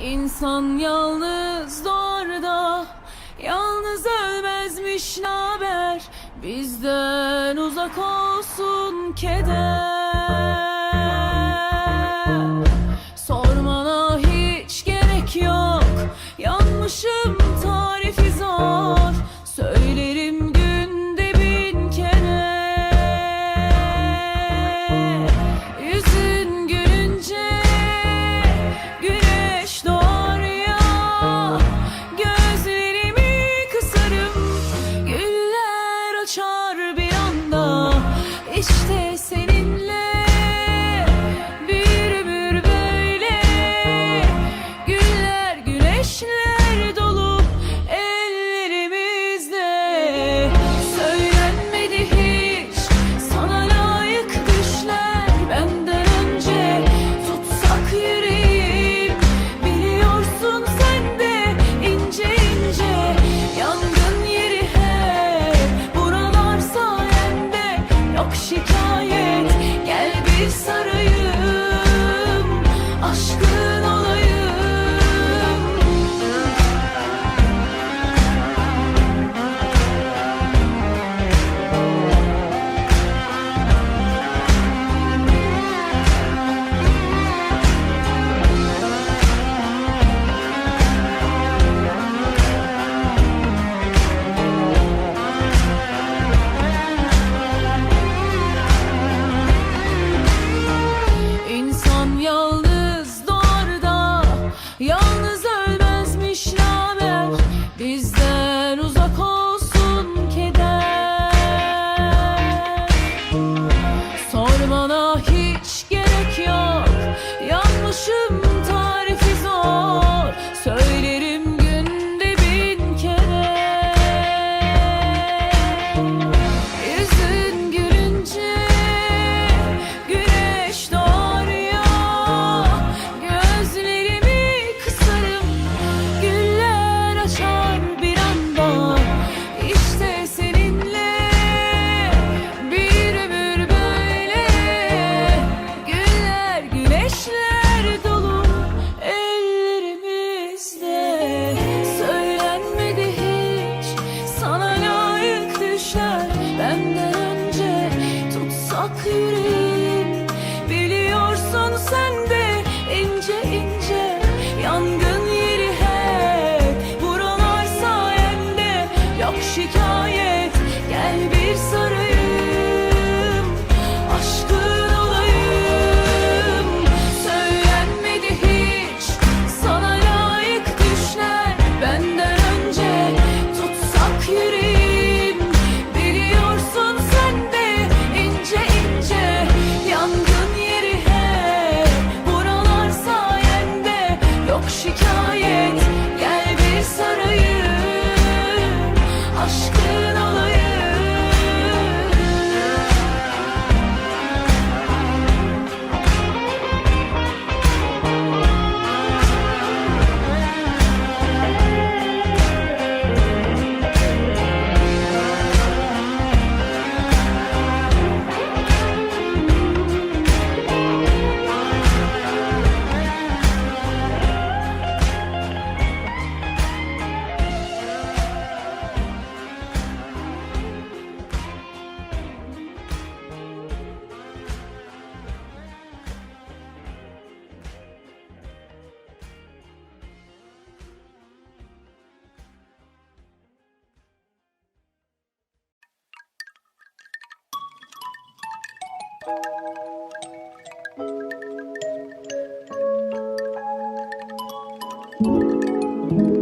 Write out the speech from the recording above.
İnsan yalnız zorda Yalnız ölmezmiş naber? Bizden uzak olsun keder. Başlar bir anda. İşte seni nihayet gel bir sarayım aşkın olayım. Música